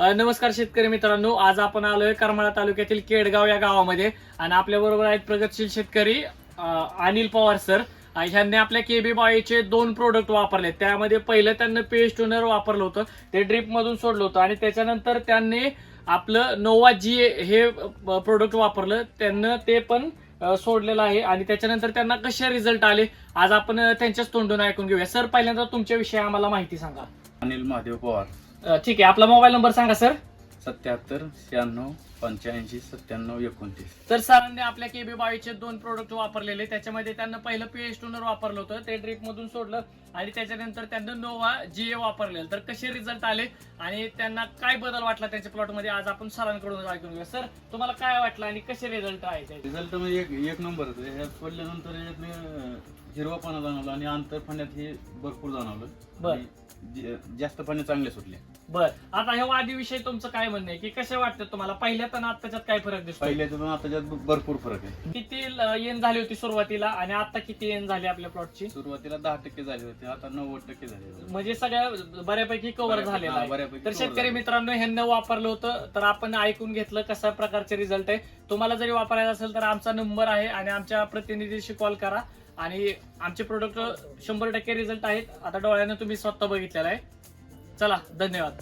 नमस्कार शेतकरी मित्रांनो. आज आपण आलोय करमाळा तालुक्यातील केडगाव या गावामध्ये. आणि आपल्या बरोबर आहेत प्रगतशील शेतकरी अनिल पवार सर. ह्यांनी आपल्या केबी बाईचे दोन प्रोडक्ट वापरले त्यामध्ये पहिलं त्यांनी पेस्ट टोनर वापरलं होतं. ते ड्रीप मधून सोडलं होतं. आणि त्याच्यानंतर त्यांनी आपलं नोवा जी हे प्रोडक्ट वापरलं. त्यांना ते पण सोडलेलं आहे. आणि त्याच्यानंतर त्यांना कसे रिझल्ट आले आज आपण त्यांच्याच तोंडून ऐकून घेऊया. सर पहिल्यांदा तुमच्याविषयी आम्हाला माहिती सांगा. अनिल महादेव पवार. ठीक आहे. आपला मोबाईल नंबर सांगा सर सत्याहत्तर शहाण्णव पंच्याऐंशी सत्त्याण्णव एकोणतीस. तर सरांनी आपल्या केबी बाईचे दोन प्रोडक्ट वापरलेले. त्याच्यामध्ये त्यांना पहिलं पीएच टोनर वापरलं होतं. ते ड्रिप मधून सोडलं आणि त्याच्यानंतर त्यांना नोवा जीए वापरलेलं. तर कसे रिझल्ट आले आणि त्यांना काय बदल वाटला त्यांच्या प्लॉटमध्ये? आज आपण सरांकडून ऐकून घेऊया. सर तुम्हाला काय वाटलं आणि कसे रिझल्ट आहे? रिझल्ट म्हणजे एक एक नंबर ह्यात पडल्यानंतर हिरवापणा जाणवला आणि अंतर पाण्यात हे भरपूर जाणवलं. बर. जास्त पाणी चांगले सुटले. बर. आता ह्या वादीविषयी तुमचं काय म्हणणं आहे? की कसे वाटतं तुम्हाला? पहिल्यात आणि आत्ताच्यात काय फरक दिसतो पहिल्याचं पण आता भरपूर फरक आहे. किती येण झाली होती सुरुवातीला आणि आता किती येण झाली आपल्या प्लॉटची सुरुवातीला दहा टक्के झाले होते आता नव्वद टक्के झाले म्हणजे सगळ्या बऱ्यापैकी कव्हर बऱ्यापैकी- झालेला हा, आहे. बऱ्यापैकी तर cover शेतकरी झाले. मित्रांनो ह्यांना वापरलं होतं तर आपण ऐकून घेतलं कशा प्रकारचे रिझल्ट आहे. तुम्हाला जरी वापरायचा असेल तर आमचा नंबर आहे आणि आमच्या प्रतिनिधीशी कॉल करा. आणि आमचे प्रोडक्ट शंभर टक्के रिझल्ट आहेत. आता डोळ्यानं तुम्ही स्वतः बघितलेला आहे. चला धन्यवाद.